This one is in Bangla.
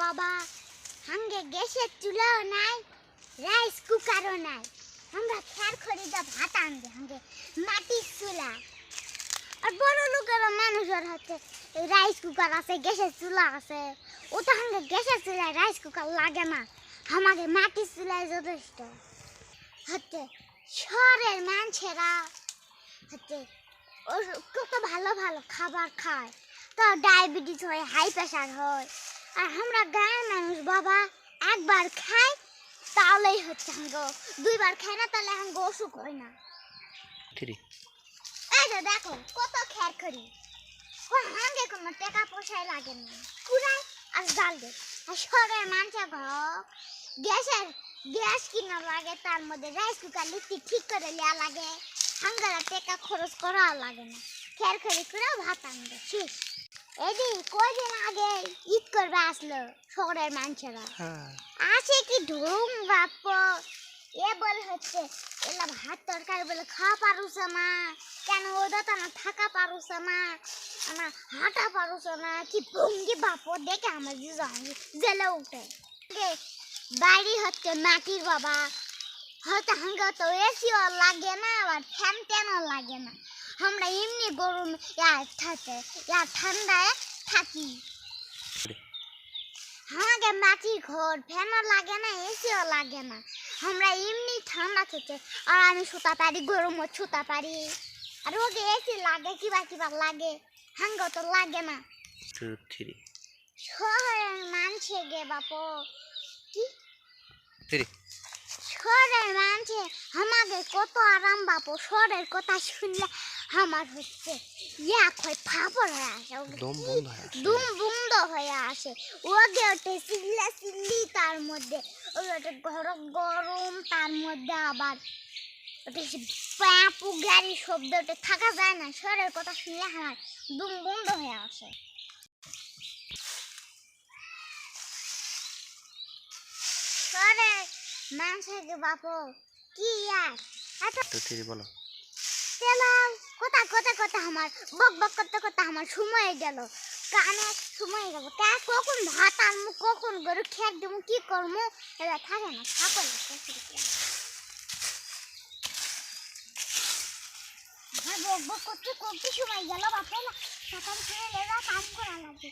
বাবা। হাঙ্গে গ্যাসের চুলাও নাই, রাইস কুকারও নাই। আমরা খেয়ার খড়িটা ভাত আনবে হাঙ্গে, মাটির চুলা। আর বড় লোকেরা মানুষের হচ্ছে রাইস কুকার আছে, গ্যাসের চুলা আছে। ও তো হাঙ্গে গ্যাসের চুলায় রাইস কুকার লাগে না। আমাকে মাটির চুলায় যথেষ্ট। হচ্ছে শহরের মানুষেরা হচ্ছে ও কত ভালো ভালো খাবার খায়। তো ডায়াবেটিস হয়, হাই প্রেশার হয় আর আমরা গায়ের মানুষ বাবা। একবার খাই তাহলেই হচ্ছে হাঙ্গ দুইবার খাই না তাহলে হাঙ্গ অসুখ হয় না। এই যে দেখো কত খের করি। ও হাঙ্গে কোনো টাকা পয়সায় লাগে না। কুড়াই আর জাল দে। আর মানুষের ঘর গ্যাসের গ্যাস কিনা লাগে তার মধ্যে রাইস কুকার লিখতে ঠিক করে নেওয়া লাগে। হাঙ্গারা টাকা খরচ করা লাগে না। খের খড়ি করে ভাত আনবে শেষ এদি কয়দিন আগে ঈদ করবে আসলো শহরের মানুষেরা। হ্যাঁ। আসে কি ঢুং বাপ এ বলে হচ্ছে এলা ভাত তরকারি বলে খাওয়া পারুস না। কেন ওটা তো না থাকা পারুস না না হাঁটা পারুস না। কি ভঙ্গি বাপ দেখে আমার জেলে উঠে। বাড়ি হচ্ছে মাটির বাবা। হয়তো হাঙ্গা তো এসিও লাগে না আবার ফ্যান ট্যানও লাগে না। আমরা এমনি গরম থাকে ঠান্ডায় থাকি। আমাকে মাটি ঘর ফ্যানও লাগে না এসিও লাগে না। আমরা এমনি ঠান্ডা থেকে আর আমি সুতা পারি গরমও ছুতা পারি। আর ওকে এসি লাগে কিবা কিবা লাগে হাঙ্গ তো লাগে না। শহরের মানছে গে বাপ কি? শহরের মানছে আমাকে কত আরাম বাপ শহরের কথা শুনলে আমার হচ্ছে ইয়া কয় ফাপড় হয়ে আসে দম বন্ধ হয়ে আসে। ওকে ওঠে সিল্লা সিল্লি তার মধ্যে ওটা গরম গরম তার মধ্যে আবার ওটা প্যাপু গাড়ি শব্দ ওটা থাকা যায় না শহরের কথা শুনলে আমার দুম বন্ধ হয়ে আসে শহরের মানুষের বাপ কি আর থ্রি বলো। কথা কথা কথা আমার বক বক করতে করতে আমার সময় গেল। কানে সময় গেল। কা কখন ভাত কখন গরু দেবো কি করব এবার থাকে না থাকে না বক বক করতে করতে সময় গেল বাপরে না সকাল সকাল এরা কাম করা লাগবে